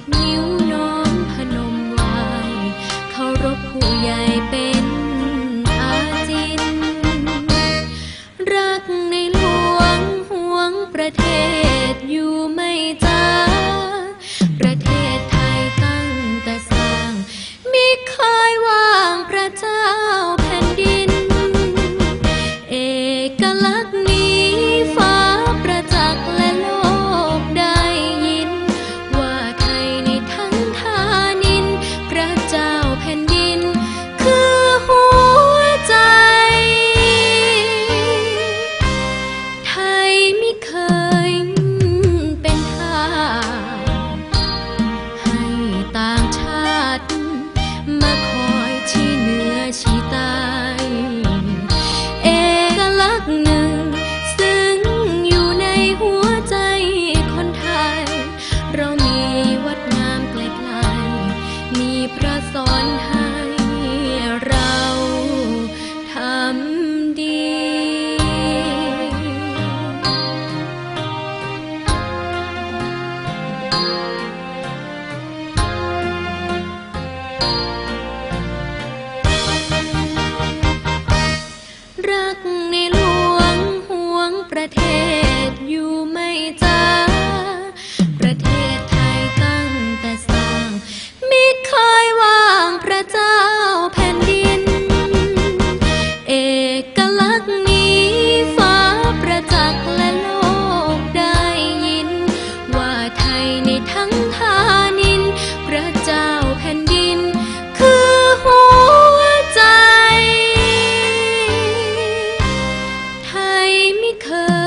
ดนิ้วน้อมพนมไหวเคารพผู้ใหญ่เป็น 一颗